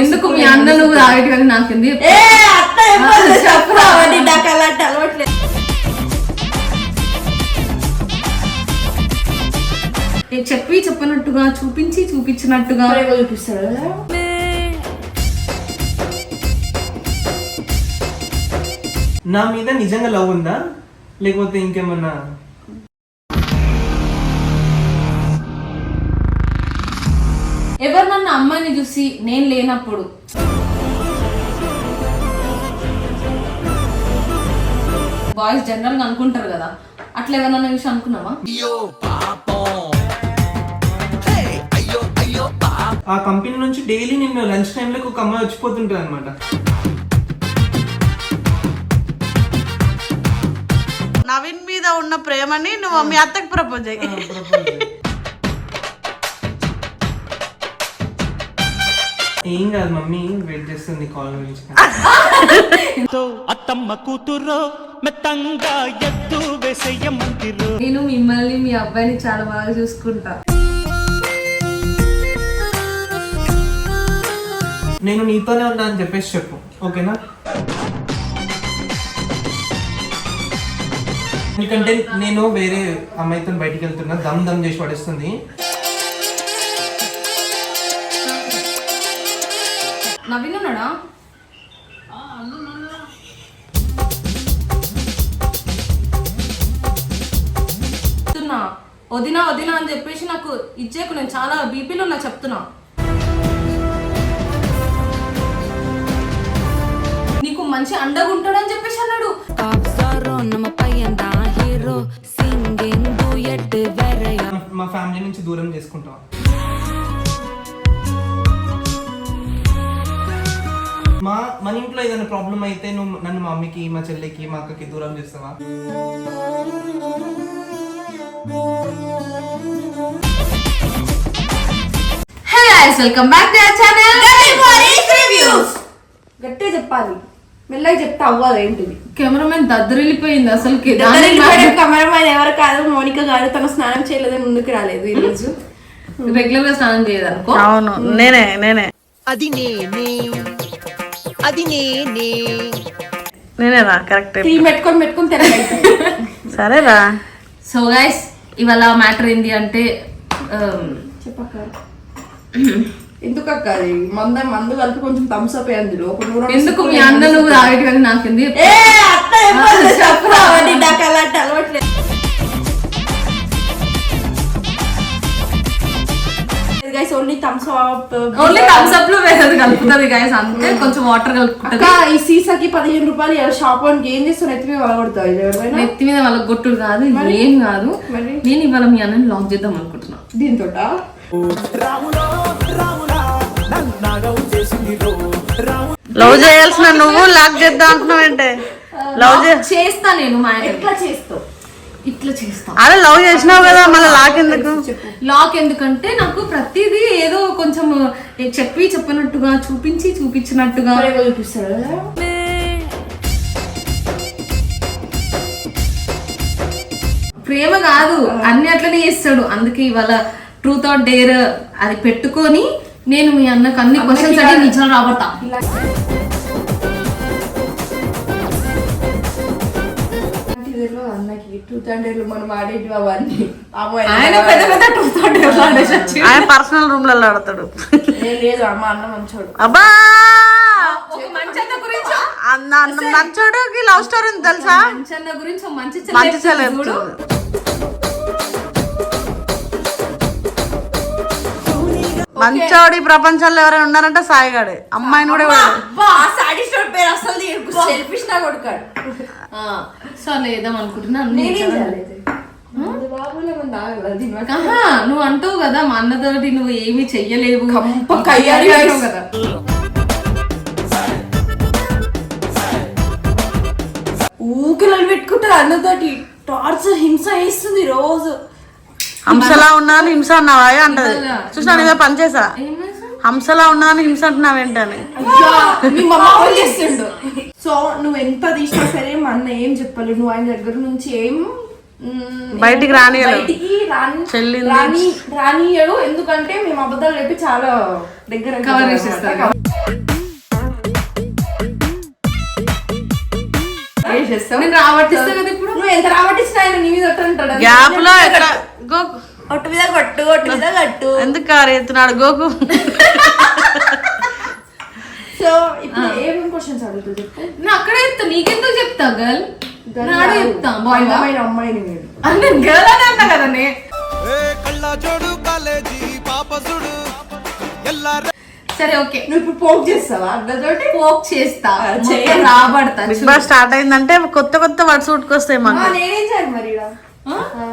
ఎందుకు మీ అన్న నువ్వు తాగేటి కానీ నాకెంది నాకు అలాంటి అలవాట్లేదు చెప్పి చెప్పినట్టుగా చూపించి చూపించినట్టుగా. చూపిస్తాడు నా మీద నిజంగా లవ్ ఉందా? లేకపోతే ఇంకేమన్నా ఎవరు నన్ను అమ్మాయిని చూసి నేను లేనప్పుడు. బాయ్స్ జనరల్గా అనుకుంటారు కదా అట్లా ఎవరన్నా చూసి అనుకున్నావా? ఆ కంపెనీ నుంచి డైలీ నేను లంచ్ టైంలో ఒక అమ్మాయి వచ్చిపోతుంటుంది అనమాట నవీన్ మీద ఉన్న ప్రేమని నువ్వు మీ అత్తకి ప్రపోజ్ అయ్యి ఏం కాదు మమ్మీ వెయిట్ చేస్తుంది కాల్ గురించి అత్తమ్మ కూతుర్రో మెత్తంగా ఎత్తు వేసేయమంటిరు నేను మిమ్మల్ని మీ అబ్బాయిని చాలా బాగా చూసుకుంటా. నేను నీతోనే ఉన్నా అని చెప్పేసి చెప్పు ఓకేనా? ఎందుకంటే నేను వేరే అమ్మాయితో బయటికి వెళ్తున్నా దమ్ దమ్ చేసి పడేస్తుంది. నవీన్ ఉన్నాడా? వదినా వదినా అని చెప్పేసి నాకు ఇచ్చేకు నేను చాలా బీపీలో ఉన్నా చెప్తున్నా. నీకు మంచి అండగా ఉంటాడని చెప్పేసి అన్నాడు. మా ఫ్యామిలీ నుంచి దూరం చేసుకుంటాం. మా మన ఇంట్లో ఏదైనా ప్రాబ్లం అయితే నువ్వు నన్ను మా మమ్మీకి మా చెల్లికి మా అక్కకి దూరం చేస్తావా? Hey guys welcome back to our channel reviews గట్టిగా చెప్పాలి. మెల్లగా చెప్తే అవ్వదు ఏంటిది? కెమెరామెన్ దద్దరిల్లిపోయింది అసలు కెమెరామెన్ ఎవరు కాదు మౌనిక గారు తన స్నానం చేయలేదని ముందుకు రాలేదు ఈ రోజు. రెగ్యులర్గా స్నానం చేయదనుకో? అవును నేనే నేనే. అది నేనే. అది నేనే నేనేరా కరెక్ట్. పెట్టుకొని పెట్టుకొని తిరగలేదు సరేరా. సో గైస్ ఇవాళ మ్యాటర్ ఏంటి అంటే um, చెప్పక్క. ఎందుకు అక్క అది? మంద మందు కలిపి కొంచెం థమ్స్ అప్ ఒక నూరు ఎందుకు మీ అన్న నువ్వు తాగేటి కానీ నాకెంది ఏ అత్త ఎప్పుడు చెప్పురా అవన్నీ నాకు అలాంటి అలవాట్లేదు guys only Thums Up only Thums అప్లో వేరేది కలుపుతుంది గైస్ అంతే కొంచెం వాటర్ కలుపుతుంది ఈ సీసాకి పదిహేను రూపాయలు షాప్ వానికి ఏం చేస్తావు నెత్తి మీద వలగొడతావు నెత్తి మీద వాళ్ళ గొట్టుడు కాదు ఏం కాదు? నేను ఇవాళ మీ అన్నని లాక్ చేద్దాం అనుకుంటున్నా. దీంతో లవ్ చేయాల్సిన నువ్వు లాక్ చేద్దాం అంటున్నావు ఏంటే? లవ్ చేస్తా నేను మా ఎట్లా చేస్తావు? ఇట్లా చేస్తా. అదే లవ్ చేసినావు కదా మళ్ళీ లాక్ ఎందుకు? లాక్ ఎందుకంటే నాకు ప్రతిదీ ఏదో కొంచెం చెప్పి చెప్పినట్టుగా చూపించి చూపించినట్టుగా. ప్రేమ చూపిస్తాడు కదా ప్రేమ కాదు అన్ని అట్లనే చేస్తాడు. అందుకే ఇవాళ ట్రూత్ ఆర్ డేర్ అది పెట్టుకొని నేను మీ అన్నకు అన్ని క్వశ్చన్స్ అడిగి నిజాలు రాబడతా. ఇదిలో అన్నకి ట్రూత్ అండ్ మనం ఆడేటివి అవన్నీ. ఆయన పెద్ద పెద్ద పర్సనల్ రూమ్లలో ఆడతాడు. ఏ లేదు అమ్మ అన్న మంచోడు అబ్బా! ఒక మంచి అన్న గురించి? అన్న అన్న నచ్చోడుకి లవ్ స్టోరీ ఉంది తెలుసా? మంచి అన్న గురించి మంచి మంచి మంచోడి ప్రపంచంలో ఎవరైనా ఉన్నారంటే సాయిగాడే. అమ్మాయిని కూడా పేరు అసలు సెల్ఫిష్ నా కొడుకాడు. సో వేద్దాం అనుకుంటున్నా. నువ్వు అంటావు కదా మా అన్నతోటి నువ్వు ఏమీ చెయ్యలేవు. కదా. ఊకిలలు పెట్టుకుంటారు అన్నతోటి. టార్చర్ హింస వేస్తుంది రోజు. హంసలా ఉన్నాను హింస అన్నావా? అంటది. చూసినా నీదే పని చేసా హంసలా ఉన్నాను హింస అంటున్నావేంటని సో నువ్వు ఎంత తీసినా సరే మా అన్న ఏం చెప్పలేదు. నువ్వు ఆయన దగ్గర నుంచి ఏం బయటికి రాని బయటికి రాని రాని రానియడు. ఎందుకంటే మేము అబద్ధాలు చెప్పి చాలా దగ్గర కవర్ చేస్తాం కదా ఇప్పుడు. నువ్వు ఎంత రావట్టిస్తా ఆయన నీ మీద గ్యాప్లో ఎట్లా గో ఒట్టు మీద కొట్టు ఒట్టు మీద కట్టు. ఎందుకు కారు ఎత్తున్నాడు గోకు? సో ఇప్పుడు ఏమేమి క్వశ్చన్స్ అడుగుతుంది చెప్పు? నేను అక్కడే చెప్తా నీకెందుకు చెప్తా గర్ల్? నాడే చెప్తా బాయ్ అమ్మాయిని అమ్మాయిని మీరు గర్ల్ అని అంటా కదా నే. కళ్ళ జోడు కాలేజీ పాపసుడు. ఎల్లార సరే ఓకే. నువ్వు ఇప్పుడు పోక్ చేస్తావా? అన్నతోటి? పోక్ చేస్తా. రాబడతా బిగ్ బాస్ స్టార్ట్ అయిందంటే కొత్త కొత్త వర్డ్స్ ఉట్టుకొస్తాయి మాకు నేనేం చేయాలి మరి?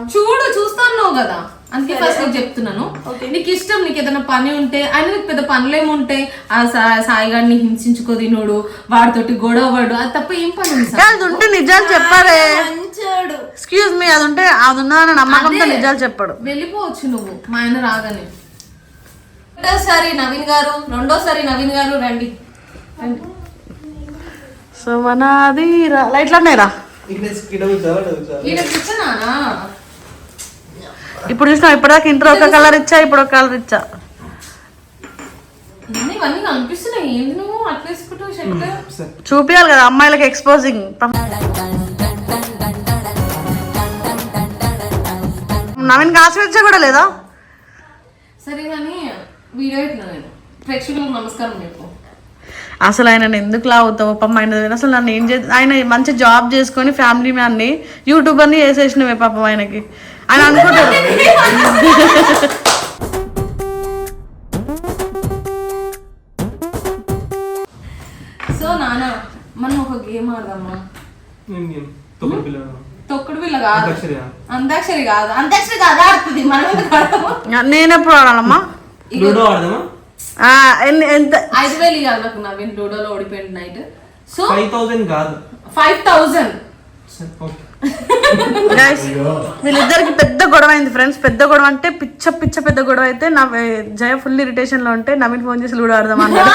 చూడు చూస్తాను కదా. అందుకే ఫస్ట్ నీకు చెప్తున్నాను. నీకు ఇష్టం నీకు ఏదైనా పని ఉంటే ఆయన నీకు పెద్ద పనులేమి ఉంటాయి. ఆ సా- సాయిగాడిని హింసించుకో తినోడు వాడితోటి గొడవ పడు అది తప్ప ఏం పని? అది ఉంటే నిజాలు చెప్పారే మంచోడు. ఎక్స్క్యూజ్ మీ అది ఉంటే అది ఉన్నదని నమ్మకంతో. నిజాలు చెప్పాడు. వెళ్ళిపోవచ్చు నువ్వు మా ఆయన రాగానే. ఒకటోసారి నవీన్ గారు రెండోసారి నవీన్ గారు రండి. సో మన అది లైట్లు ఉన్నాయిరా ఇక్కడ ఇప్పుడు చూసినా ఇప్పటిదాకా ఇంట్లో ఒక కలర్ ఇచ్చా ఇప్పుడు ఒక కలర్ ఇచ్చా? ఇవన్నీ ఇవన్నీ కనిపిస్తున్నాయి. ఏంది నువ్వు? అట్లా వేసుకుంటావు షర్ట్ సరే. చూపియాలి కదా అమ్మాయిలకి ఎక్స్పోజింగ్ నవీన్ ఆశీర్వదించా కూడా లేదా? సరే కానీ వీడియో ఇట్లా నేను. ప్రేక్షకులకు నమస్కారం చెప్పు. అసలు ఆయన ఎందుకు లావుతావు పాపం ఆయన అసలు నన్ను ఏం చే ఆయన మంచి జాబ్ చేసుకొని ఫ్యామిలీ మ్యాన్ని యూట్యూబర్ని చేసేసినవే పాపం ఆయనకి. ఆయన అనుకుంటాడు. సో నాన్న మనం ఒక గేమ్ ఆడదామా? తొక్కుడు పిల్ల. కాదు? అంతాక్షరి కాదు. అంతాక్షరి కాదు ఆడుతుంది? మనం ఎందుకు ఆడతాము నేను ఎప్పుడు ఆడాలమ్మా లూడో ఆడదామా? ఎంత? ఐదు వేలు ఇవ్వాలి నాకు నవీన్ లూడోలో ఓడిపోయింది నైట్. సో ఫైవ్ థౌసండ్ కాదు. Five thousand. సరే, ఓకే. Guys, వీళ్ళిద్దరికి పెద్ద గొడవ అయింది ఫ్రెండ్స్ పెద్ద గొడవ అంటే పిచ్చ పిచ్చ పెద్ద గొడవ అయితే నా జయ ఫుల్ ఇరిటేషన్లో ఉంటే నవీన్ ఫోన్ చేసి లూడో ఆడదాం అన్నాడు.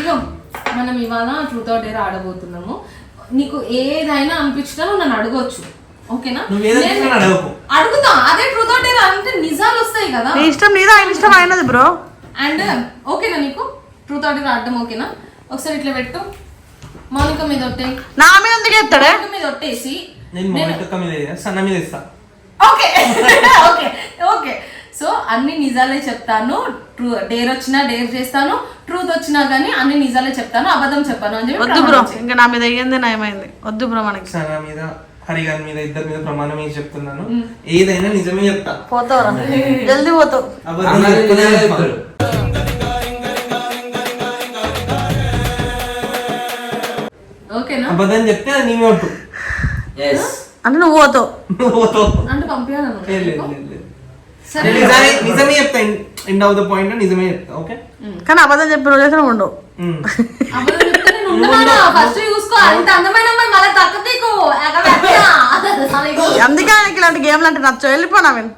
ఇగో మనం ఇవాళ ట్రూత్ ఆర్ డేర్ ఆడబోతున్నాము. నీకు ఏదైనా అనిపించినా నన్ను అడగొచ్చు. ఓకేనా. అడుగుతా. అదే ట్రూత్ ఆర్ డేర్ అంటే నిజాలు వస్తాయి కదా. నీ ఇష్టం నీదా ఆయన ఇష్టం అయినది బ్రో. అండ్ ఓకేనా నీకు? ట్రూత్ ఆర్ డేర్ ఆడడం ఓకేనా? ఒకసారి ఇట్లా పెట్టు. మౌనిక మీద ఒట్టే. నా మీద ఎందుకు ఎత్తాడే? మౌనిక మీద ఒట్టేసి నేను మొదటి మీద సన్న మీద ఇస్తా ఓకే. ఓకే. ఓకే. సో అన్ని నిజాలే చెప్తాను. ట్రూ డేర్ వచ్చినా డేర్ చేస్తాను. ట్రూత్ వచ్చినా కానీ అన్ని నిజాలే చెప్తాను. అబద్ధం చెప్పాను. అని చెప్పి వద్దు బ్రో. ఇంకా నా మీద అయ్యింది నయమైంది. వద్దు బ్రో మనకి. సన్న మీద హరిగాన్ మీద ఇద్దరి మీద ప్రమాణం ఏం చెప్తున్నాను? ఏదైనా నిజమే చెప్తా. పోతావురా జల్దీ పోతావు. అబద్ధం చెప్తూనే చెప్తా. ఓకేనా? అబద్ధం చెప్తే అది నీవే ఒట్టు అంటే నువ్వు పోతావు. నువ్వు పోతావు. అంటే నేను నిజమే నిజమే చెప్తా. ఎండ్ ఆఫ్ ద పాయింట్ నిజమే చెప్తా ఓకే? కానీ అబద్ధం చెప్పిన నువ్వు ఉండవు. చూసుకో అంత అందమైన అమ్మాయి మళ్ళీ తక్కువ తీకు అందుకే ఆయనకి ఇలాంటి గేమ్లు అంటే నచ్చ వెళ్ళిపో నవీన్.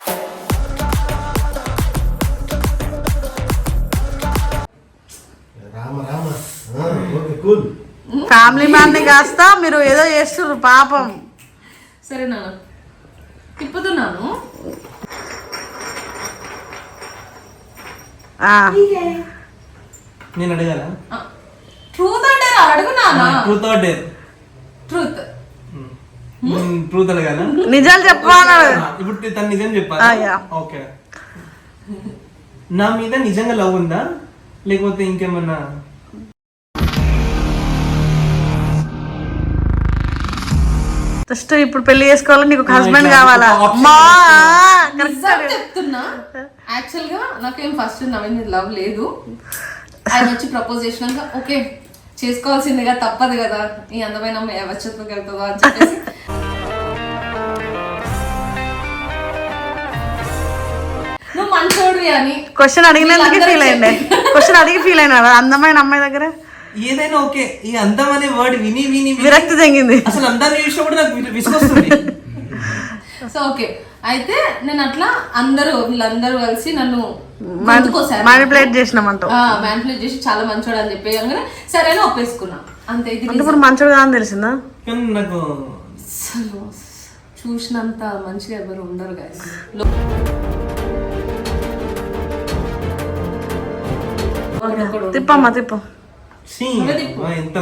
రామ రామ. ఆ, ఓకే కూల్. ఫ్యామిలీ మ్యాన్ కాస్త మీరు ఏదో చేస్తుర్రు పాపం. సరే నాన్న. తిప్పుతున్నాను. ఆ, నేను అడగాల? ట్రూత్ అంటే అడుగునానా? Truth or dare truth truth అడగాల నిజాలు చెప్పాలన్నాడు ఇప్పుడు తను నిజం చెప్పాలి? యా. ఓకే. నా మీద నిజంగా లవ్ ఉందా? లేకపోతే ఇంకేమన్నా? జస్ట్ ఇప్పుడు పెళ్ళి చేసుకోవాలి? నీకు ఒక హస్బెండ్ ఇట్లా కావాలా? అమ్మా చెప్తున్నా. యాక్చువల్గా నాకేం ఫస్ట్ నవీన్ మీద లవ్ లేదు. ఆయన వచ్చి ప్రపోజ్ చేసినాక ఓకే చేసుకోవాల్సిందిగా తప్పదు కదా. ఈ అందమైన అమ్మాయి ఎవరితో వెళ్తుందో అని చెప్పేసి. నువ్వు మంచోడివి అని క్వశ్చన్ అడిగినందుకే ఫీల్ అయింది. క్వశ్చన్ అడిగి ఫీల్ అయినా అందమైన అమ్మాయి దగ్గర? ఏదైనా ఓకే ఈ అందం అనే వర్డ్ విని విని. విరక్తి చెందింది అసలు అందాన్ని చూసినప్పుడు నాకు వి- విసుగొస్తుంది. So okay. అయితే నేను అట్లా అందరూ వీళ్ళందరూ కలిసి నన్ను చేసినామంటావు ఆ, మ్యానిపులేట్ చేసి చాలా మంచోడు అని చెప్పేయగానే సరే అని ఒప్పేసుకున్నా. అంతే ఇది మంచోడు కాదని తెలిసిందా? నాకు చూసినంత మంచిగా ఎవరు ఉండరు. ఒకడు తిప్పమ్మా తిప్పు.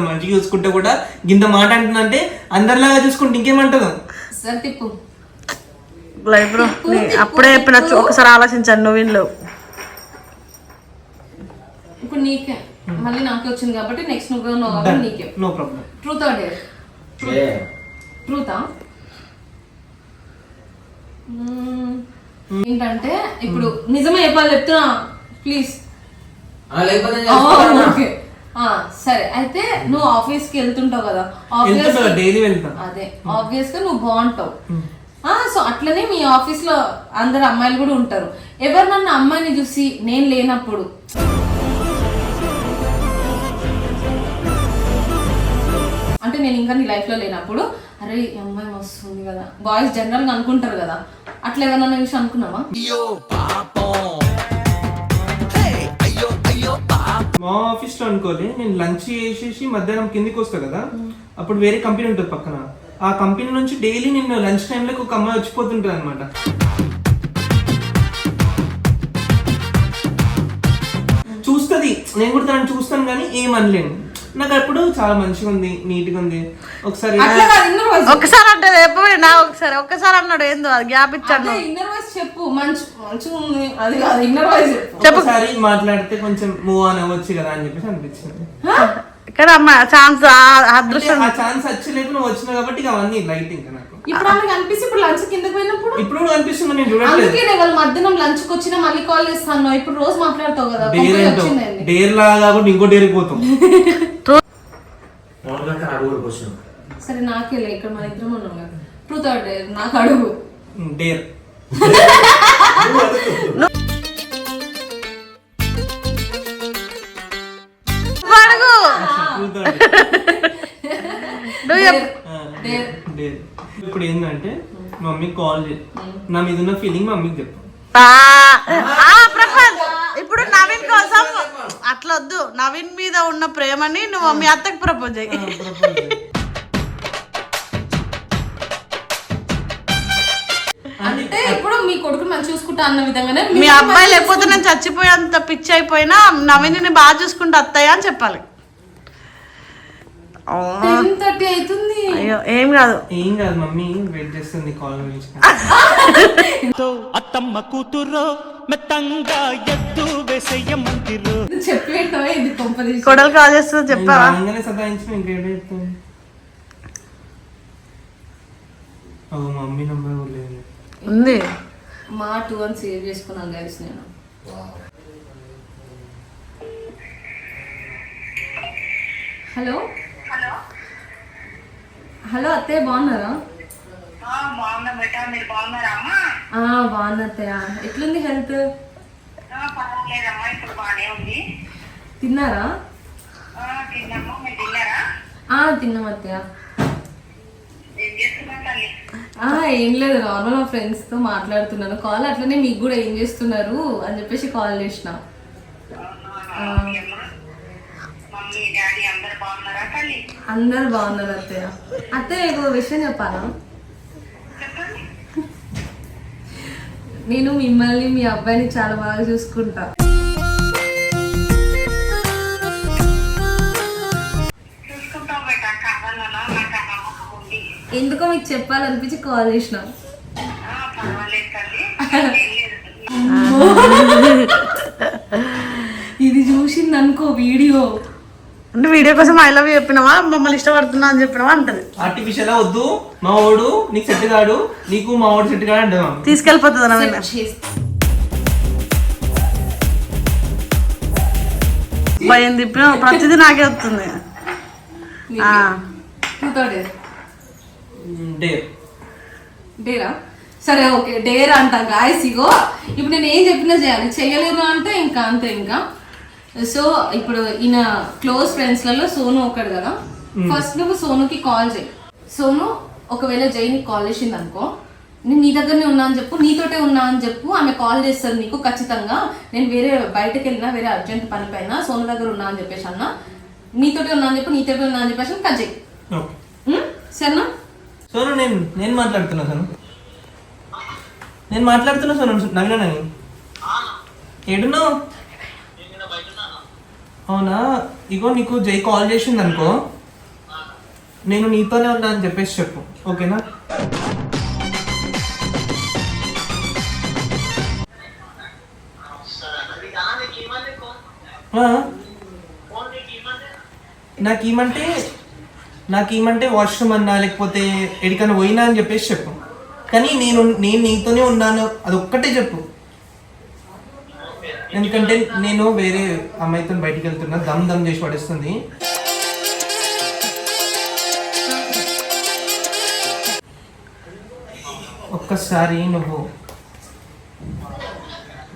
మంచిగా చూసుకుంటే కూడా గింత మాట అంటుందంటే అందరిలాగా చూసుకుంటే ఇంకేమంటదు సరే తిప్పు. లైఫ్లో అప్పుడే చెప్పిన ఒకసారి ఆలోచించండి నువ్వు వీళ్ళు ఇప్పుడు నీకే. మళ్ళీ నాకే వచ్చింది కాబట్టి నెక్స్ట్ నువ్వు కాబట్టి నీకే. No problem truth or dare ట్రూతా ఏంటంటే ఇప్పుడు నిజమే చెప్పాలి చెప్తున్నా. Please okay. సరే. అయితే నువ్వు ఆఫీస్కి వెళ్తుంటావు కదా. డైలీ వెళ్తా. అదే. ఆబ్వియస్గా నువ్వు బాగుంటావు. ఆ సో అట్లనే మీ ఆఫీస్లో అందరు అమ్మాయిలు కూడా ఉంటారు. ఎవరు నన్ను అమ్మాయిని చూసి నేను లేనప్పుడు? అంటే నేను ఇంకా నీ లైఫ్లో లేనప్పుడు అరే ఈ అమ్మాయి వస్తుంది కదా. బాయ్స్ జనరల్గా అనుకుంటారు కదా. అట్లా ఎవరన్నా చూసి అనుకున్నావా? మా ఆఫీస్లో అనుకోలే నేను లంచ్ చేసేసి మధ్యాహ్నం కిందికి వస్తా కదా. అప్పుడు వేరే కంపెనీ ఉంటుంది పక్కన. ఆ కంపెనీ నుంచి డైలీ నేను లంచ్ టైంలో ఒక అమ్మాయి వచ్చిపోతుంటుంది అనమాట చూస్తుంది. నేను కూడా తనని చూస్తాను కానీ ఏం అనలేను నాకు అప్పుడు చాలా మంచిగా ఉంది నీట్గా ఉంది. ఒకసారి ఒకసారి అంటే చెప్పబోయినా ఒకసారి ఒక్కసారి అన్నాడు ఏందో అది గ్యాప్ ఇచ్చాడు. ఇన్నర్ వాయిస్ చెప్పు. మంచి మంచిగా ఉంది. అది కాదు ఇన్నర్ వాయిస్ చెప్పు. ఒకసారి మాట్లాడితే కొంచెం మూవ్ ఆన్ అవ్వచ్చు కదా అని చెప్పేసి అనిపించింది. ఇక్కడ అమ్మ ఛాన్స్ అదృష్టం. ఆ ఛాన్స్ వచ్చలేక నువ్వు వచ్చినావు కాబట్టి ఇక అవన్నీ లైట్ ఇంకా నాకు. ఇప్పుడు ఆమె కనిపిస్తే ఇప్పుడు లంచ్ కిందకి పోయినప్పుడు? ఇప్పుడు కూడా అనిపిస్తుంది నేను చూడట్లేదు. అందుకే నేను వాళ్ళ మధ్యాహ్నం లంచ్కి వచ్చినా మళ్ళీ కాల్ చేస్తాను. ఇప్పుడు రోజు మాట్లాడతావు కదా డేర్ ఏంటో? డేర్ లాగా ఇంకో డేర్ పోతాం. సరే నాకే లే ఇక్కడ మన ఇద్దరం ఉన్నాం కదా. ట్రూత్ ఆర్ డేర్ నాకు అడుగు. డేర్. నువ్వు చెప్పు. ఇప్పుడు ఏంటంటే మమ్మీకి కాల్ చేయి నా మీద ఉన్న ఫీలింగ్ మమ్మీకి చెప్పు. ఆ, ఆ, ప్రపంచ్ ఇప్పుడు నవీన్ కోసం అట్లా వద్దు నవీన్ మీద ఉన్న ప్రేమని నువ్వు మీ అత్తకి ప్రపోజ్ చేయి. అంటే ఇప్పుడు మీ కొడుకుని మంచి చూసుకుంటా అన్న విధంగానే మీ అబ్బాయి లేకపోతే నేను చచ్చిపోయేంత పిచ్చి అయిపోయినా నవీన్ని బాగా చూసుకుంటూ అత్తయ్య అని చెప్పాలి. అయ్యో ఏం కాదు. ఏం కాదు మమ్మీ వెయిట్ చేస్తుంది కాల్ గురించి. అత్తమ్మ కూతురో మెత్తంగా ఎద్దు వేసేయమంతిరో చెప్పేటో కొడలు కాల్ చేస్తుంది చెప్పావా? సతాయించిన ఇంకేం చెప్తాను ఓ మమ్మీ నంబర్ కూడా లేదు ఉంది. మా టూ అని సేవ్ చేసుకున్నాను గైస్ నేను. హలో? హలో అత్తయ్య బాగున్నారా? బాగున్నా అత్తయ్య. ఎట్లుంది హెల్త్? తిన్నారా? తిన్నాం అత్తయ్య. ఏం లేదు. నార్మల్ మా ఫ్రెండ్స్తో మాట్లాడుతున్నాను కాల్ అట్లనే మీకు కూడా ఏం చేస్తున్నారు అని చెప్పేసి కాల్ చేసిన. అందరు బాగున్నారా అత్తయ్య. అత్తయ్య ఒక విషయం చెప్పాలా? నేను మిమ్మల్ని మీ అబ్బాయిని చాలా బాగా చూసుకుంటా. నాకు ఎందుకో మీకు చెప్పాలనిపించి కాల్ చేసిన. ఇది చూసింది అనుకో వీడియో. అంటే వీడియో కోసం ఐ లవ్ చెప్పినావా? మమ్మల్ని ఇష్టపడుతున్నా అని చెప్పినావా అంటది. ఆర్టిఫిషియల్ వద్దు. మా వాడు నీకు సెట్ కాడు. నీకు మా వాడు సెట్ కాడు అంటాం తీసుకెళ్ళిపోతుంది భయం తిప్పిన ప్రతిదీ నాకే వస్తుంది. ఆ, డేర్ డేరా సరే ఓకే. డేర్ అంట. గాయస్ ఇగో ఇప్పుడు నేను ఏం చెప్పినా చేయాలి. చేయలేను అంటే ఇంకా అంతే ఇంకా. సో ఇప్పుడు ఈయన క్లోజ్ ఫ్రెండ్స్లలో సోను ఒకడు కదా. ఫస్ట్ నువ్వు సోనుకి కాల్ చేయి. సోను ఒకవేళ జై నీకు కాల్ చేసింది అనుకో నేను నీ దగ్గరనే ఉన్నా అని చెప్పు నీతోటే ఉన్నా అని చెప్పు ఆమె కాల్ చేస్తుంది నీకు ఖచ్చితంగా. నేను వేరే బయటకు వెళ్ళినా వేరే అర్జెంట్ పని పైన సోను దగ్గర ఉన్నా అని చెప్పేసి అన్న నీతోటే ఉన్నా అని చెప్పు నీతోటే ఉన్నా అని చెప్పేసి కట్ చేయి? సరేనా? సోను నేను నేను మాట్లాడుతున్నా సోను. నేను మాట్లాడుతున్నా సోను నవీన్ ఏడున్నావు? అవునా? ఇగో నీకు జై కాల్ చేసింది అనుకో నేను నీతోనే ఉన్నా అని చెప్పేసి చెప్పు. ఓకేనా? నాకేమంటే నాకేమంటే వాష్రూమ్ అన్నా లేకపోతే ఎడికన్నా పోయినా అని చెప్పేసి చెప్పు. కానీ నేను నేను నీతోనే ఉన్నాను. అది ఒక్కటే చెప్పు. ఎందుకంటే నేను వేరే అమ్మాయితో బయటికి వెళ్తున్నా దమ్ దమ్ చేసి పడేస్తుంది. ఒక్కసారి నువ్వు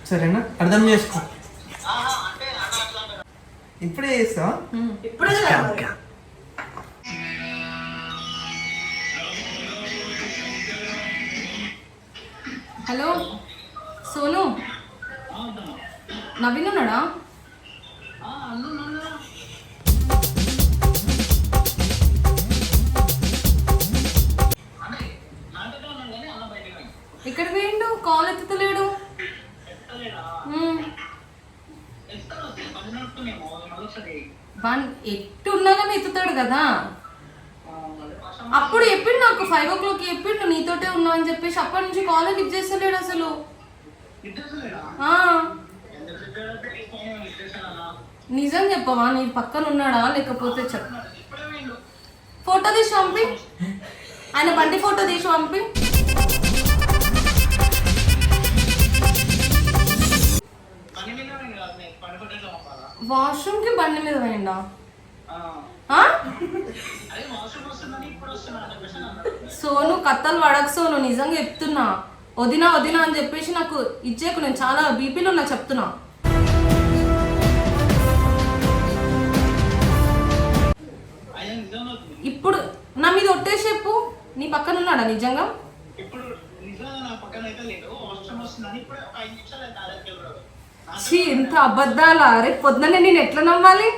సరేనా? అర్థం చేసుకో. ఇప్పుడే చేస్తా ఇప్పుడే. హలో సోను. నవీన్ ఉన్నాడా? ఇక్కడ వేయండు కాల్ ఎత్తుతలేడు. వన్ ఎట్టున్నా కానీ ఎత్తుతాడు కదా. అప్పుడు చెప్పిండు నాకు ఫైవ్ ఓ క్లాక్ చెప్పిండు నీతోటే ఉన్నా అని చెప్పేసి అప్పటి నుంచి కాల్ లిఫ్ట్ చేస్తలేడు అసలు? ఆ. నిజం చెప్పవా? నీ పక్కన ఉన్నాడా? లేకపోతే చెప్ ఫోటో తీసి పంపి. ఆయన బండి ఫోటో తీసి పంపి. వాష్రూమ్కి బండి మీద పోయిండా? సోను కత్తలు పడకు సోను నిజంగా చెప్తున్నా. వదినా వదినా అని చెప్పేసి నాకు ఇచ్చేకు నేను చాలా బీపీలో ఉన్నా చెప్తున్నా. ఇప్పుడు నా మీద ఒట్టేసి చెప్పు. నీ పక్కన ఉన్నాడా నిజంగా? ఛీ, ఎంత అబద్ధాలా? రేపు పొద్దున్నే నేను ఎట్లా నమ్మాలి?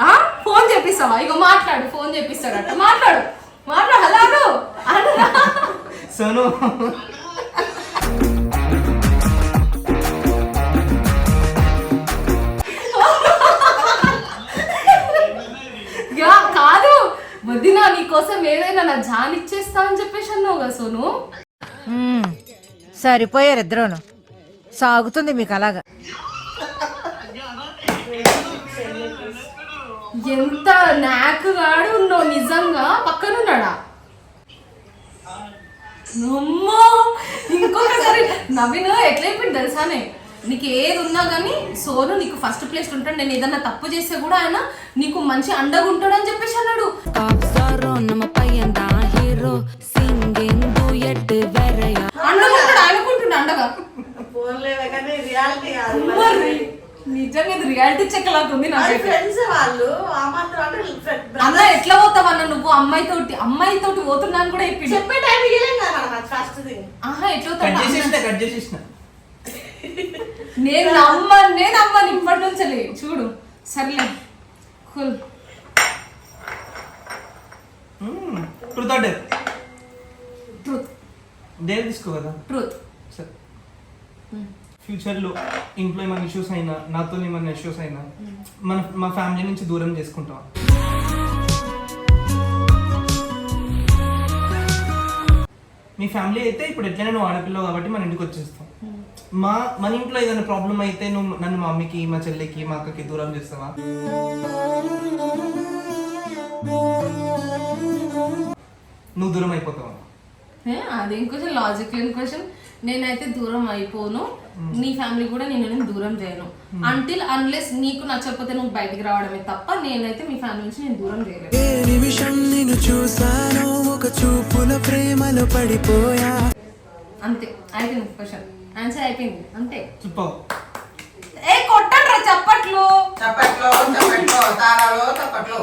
ఆ? ఫోన్ చేపిస్తావా? ఇగో మాట్లాడు ఫోన్ చేపిస్తాడట. మాట్లాడు. మాట్లాడు హలో అను సోను. నీకోసం ఏదైనా నా జాన్ ఇచ్చేస్తా అని చెప్పేసి అన్నావు కదా సోను. సరిపోయారు ఇద్దరును. సాగుతుంది మీకు అలాగా. ఎంత నాక్ గాడు ఉన్నావు నిజంగా? పక్కనున్నాడా? అమ్మో! ఇంకొకసారి నవీన్ ఎట్లా అయిపోయింది తెలుసానే? నీకు ఏది ఉన్నా కానీ సోను నీకు ఫస్ట్ ప్లేస్ ఉంటాడు. నేను ఏదన్నా తప్పు చేస్తే కూడా ఆయన నీకు మంచి అండగా ఉంటాడు అని చెప్పేసి అన్నాడు. అనుకుంటుండే అండగా. నిజంగా ఇది రియాలిటీ చెక్ లాగా ఉంది అన్న ఎట్లా పోతావు అన్న నువ్వు? అమ్మాయి తోటి అమ్మాయి తోటి పోతున్నాను కూడా చెప్పే టైం ఆహా ఎట్లా నేను నమ్మను నేను నమ్మను ఇప్పటి నుంచి చూడు సర్లే. Cool. Truth or dare truth. Dare తీసుకో కదా? ట్రూత్. సరే. ఫ్యూచర్లో ఇంట్లో ఏమైనా ఇష్యూస్ అయినా నాతో ఏమైనా ఇష్యూస్ అయినా మన మా ఫ్యామిలీ నుంచి దూరం చేసుకుంటాం. మీ ఫ్యామిలీ అయితే ఇప్పుడు ఎట్లయినా నువ్వు ఆడపిల్ల కాబట్టి మన ఇంటికి వచ్చేస్తాం. మా మన ఇంట్లో ఏదైనా ప్రాబ్లం అయితే నువ్వు నన్ను మా మమ్మీకి మా చెల్లికి మా అక్కకి దూరం చేస్తావా? నువ్వు దూరం అయిపోతావా? అదేం క్వశ్చన్ లాజిక్ లేని క్వశ్చన్ నేనైతే దూరం అయిపోను. నీ ఫ్యామిలీ కూడా నేను నేను దూరం చేయను. అంటిల్ అన్లెస్ నీకు నచ్చకపోతే నువ్వు బయటికి రావడమే తప్ప నేనైతే మీ ఫ్యామిలీ నుంచి నేను దూరం చేయలేదు ఏ నిమిషం నిన్ను చూసానో ఒక చూపుల ప్రేమలో పడిపోయా. అంతే అయిపోయింది క్వశ్చన్. ఆన్సర్ అయిపోయింది అంతే. చెప్పావు ఏ కొట్టండ్రా చప్పట్లు. చప్పట్లో చప్పట్లో తారాలో చప్పట్లో.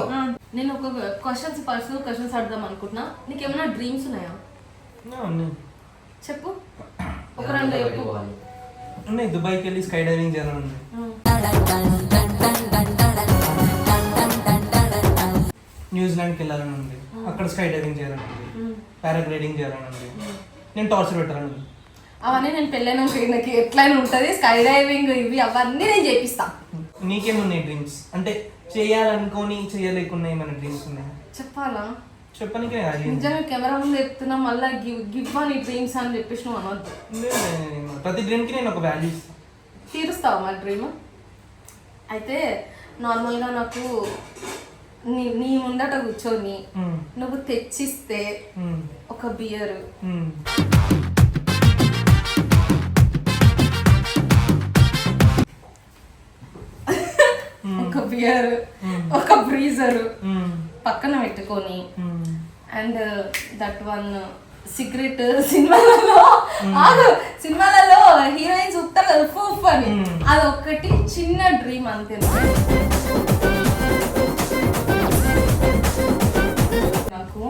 నేను ఒక క్వశ్చన్స్ పర్సనల్ క్వశ్చన్స్ అడుగుదాం అనుకుంటున్నా. నీకు ఏమైనా డ్రీమ్స్ ఉన్నాయా. చెప్పు. ఒక రెండు చెప్పు. ఉన్నాయి దుబాయ్కి వెళ్ళి స్కై డైవింగ్ చేయాలని ఉంది. న్యూజిలాండ్కి వెళ్ళాలని ఉంది. అక్కడ స్కై డైవింగ్ చేయాలని ఉంది. పారాగ్లైడింగ్ చేయాలని ఉంది. నేను టార్చర్ పెట్టాలని ఉంది అవన్నీ నేను పెళ్ళైన నాకు ఎట్లయినా ఉంటుంది స్కై డైవింగ్ ఇవి అవన్నీ నేను చేపిస్తా. నీకేమున్నాయి డ్రీమ్స్ అంటే చేయాలనుకోని చేయలేకున్నా ఏమైనా డ్రీమ్స్ ఉన్నాయా? చెప్పాలా? చెప్పనికే నిజంగా కెమెరా ముందు చెప్తున్నా మళ్ళీ గివ్ గివ్ అని డ్రీమ్స్ అని చెప్పేసి నువ్వు అనొద్దు. ప్రతి డ్రీమ్కి నేను ఒక వాల్యూ ఇస్తాను తీరుస్తావా మా డ్రీమ్ అయితే నార్మల్గా నాకు నీ నీ ముందట కూర్చొని. నువ్వు తెచ్చిస్తే. ఒక బియర్. ఒక బియర్ ఒక బ్రీజర్. పక్కన పెట్టుకొని. అండ్ దట్ వన్ సిగరెట్ సినిమాలలో ఆగు సినిమాలలో హీరోయిన్స్ ఉత్తారు ఫూఫ్ అని అది ఒక్కటి చిన్న డ్రీమ్ అంతే నాకు.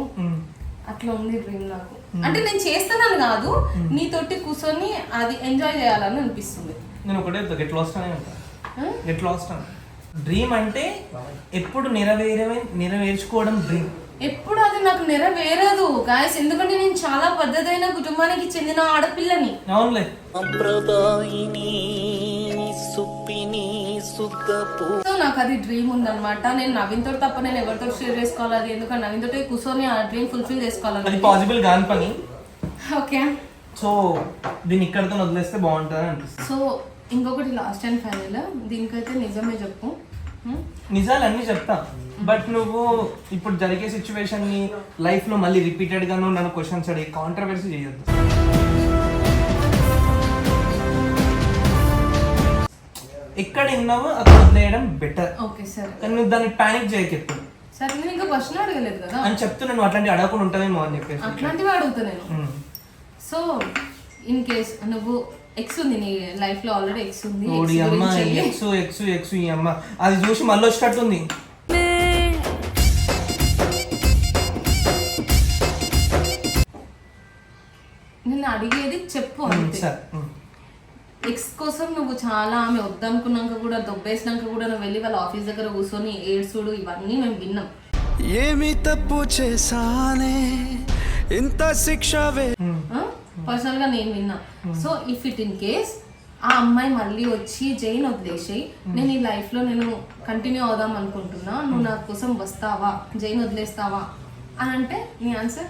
అట్లా ఉంది డ్రీమ్ నాకు. అంటే నేను చేస్తానని కాదు నీతోటి కూర్చొని అది ఎంజాయ్ చేయాలని అనిపిస్తుంది. నేను ఒకటే గెట్ లాస్ట్ అనే? గెట్ లాస్ట్ అని. డ్రీమ్ అంటే ఎప్పుడు నెరవేరే నెరవేర్చుకోవడం డ్రీమ్ ఎప్పుడు అది నాకు నెరవేరదు. గాయస్ ఎందుకంటే నేను చాలా పద్ధతైన కుటుంబానికి చెందిన ఆడపిల్లని. అవునులే. నాకు అది డ్రీమ్ ఉందన్నమాట. నేను నవీన్ తోటి తప్ప నేను ఎవరితో షేర్ చేసుకోవాలి? అది ఎందుకంటే నవీన్ తోటి కూర్చొని ఆ డ్రీమ్ ఫుల్ఫిల్ అది చేసుకోవాలని పాసిబుల్ కాని పని. ఓకే. సో దీన్ని ఇక్కడితో వదిలేస్తే బాగుంటుంది అనిపిస్తుంది. సో ఇంకొకటి లాస్ట్ అండ్ ఫైనల్ దీనికైతే నిజమే చెప్పు? నిజాలు అన్నీ చెప్తా. బట్ నువ్వు ఇప్పుడు జరిగే సిచ్యువేషన్ని లైఫ్లో మళ్ళీ రిపీటెడ్గా నువ్వు నన్ను క్వశ్చన్స్ అడిగి కాంట్రవర్సీ చేయొద్దు. ఎక్కడ విన్నావో? అక్కడ వదిలేయడం బెటర్ ఓకే సరే. కానీ నువ్వు దాన్ని పానిక్ చేయకు ఎప్పుడు సరే నేను ఇంకా క్వశ్చన్ అడగలేదు కదా. అని చెప్తున్నా నువ్వు అట్లాంటి అడగకుండా ఉంటావేమో అని చెప్పేసి. అట్లాంటివి అడుగుతా నేను. సో ఇన్ కేస్ నువ్వు ఎక్స్ ఉంది నీ లైఫ్లో ఆల్రెడీ ఎక్స్ ఉంది ఓడి అమ్మ ఎక్స్ ఎక్స్ ఎక్స్ ఈ అమ్మ. అది చూసి మళ్ళీ వచ్చేటట్టుంది. నిన్ను అడిగేది చెప్పు అంతే. ఎక్స్ కోసం నువ్వు చాలా ఆమె వద్దనుకున్నాక కూడా దొబ్బేసినాక కూడా నువ్వు వెళ్ళి వాళ్ళ ఆఫీస్ దగ్గర కూర్చొని ఏడ్చుడు ఇవన్నీ మేము విన్నాం. ఏమి తప్పు చేశానే? ఇంత శిక్ష వే పర్సనల్గా నేను విన్నా. So if it in case ఆ అమ్మాయి మళ్ళీ వచ్చి జైన్ వదిలేసి నేను ఈ లైఫ్లో నేను కంటిన్యూ అవుదాం అనుకుంటున్నా. నువ్వు నా కోసం వస్తావా? జైన్ వదిలేస్తావా? అని అంటే నీ ఆన్సర్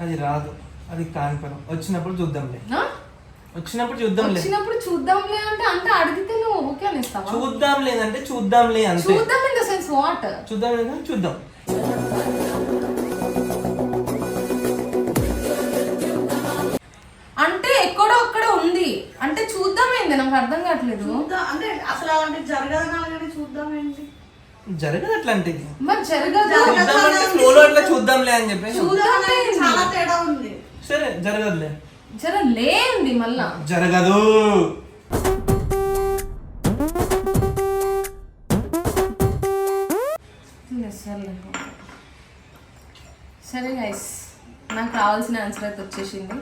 అది రాదు. అది కాని పని. వచ్చినప్పుడు చూద్దాంలే. వచ్చినప్పుడు చూద్దాంలే. వచ్చినప్పుడు చూద్దాంలే అంటే అంటే అడిగితే నువ్వు ఓకే అనేస్తావా? చూద్దాం లేదంటే చూద్దాంలే అంతే. చూద్దాం ఇన్ ద సెన్స్ వాట్? చూద్దాం లేదంటే చూద్దాం. అంటే ఎక్కడో అక్కడ ఉంది. అంటే చూద్దాం ఏంది? నాకు అర్థం కావట్లేదు. అంటే అసలు అలాంటి జరగదనాలి కానీ చూద్దాం ఏంటి? జరగదు అట్లాంటిది. మరి జరగదు. అట్లా చూద్దాంలే అని చెప్పేసి. చూద్దాం ఏంది? చాలా జరగదులే. జర లేంది మళ్ళా. జరగదు. సరే గైస్ నాకు కావాల్సిన ఆన్సర్ అయితే వచ్చేసింది.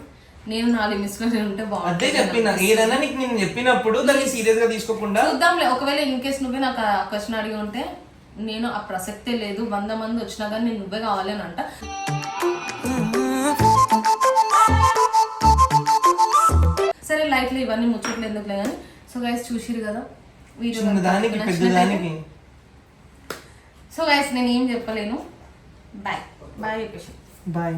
నేను నా లిమిట్స్లో నేను ఉంటే అదే బాగుంటుంది చెప్పిన. ఏదైనా నీకు నేను చెప్పినప్పుడు దాన్ని సీరియస్గా తీసుకోకుండా చూద్దాంలే. ఒకవేళ ఇన్ కేస్ నువ్వే నాకు ఆ క్వశ్చన్ అడిగి ఉంటే నేను ఆ ప్రసక్తే లేదు. వంద మంది వచ్చినా కానీ నేను నువ్వే కావాలి అని అంట లైట్లు ఇవన్నీ ముచ్చట్లు ఎందుకులే కానీ? సో గైస్ చూసిరు కదా వీడియో చిన్న దానికి పెద్ద దానికి సో గైస్ నేను ఏం చెప్పలేను. బాయ్ బాయ్ చెప్పేసి బాయ్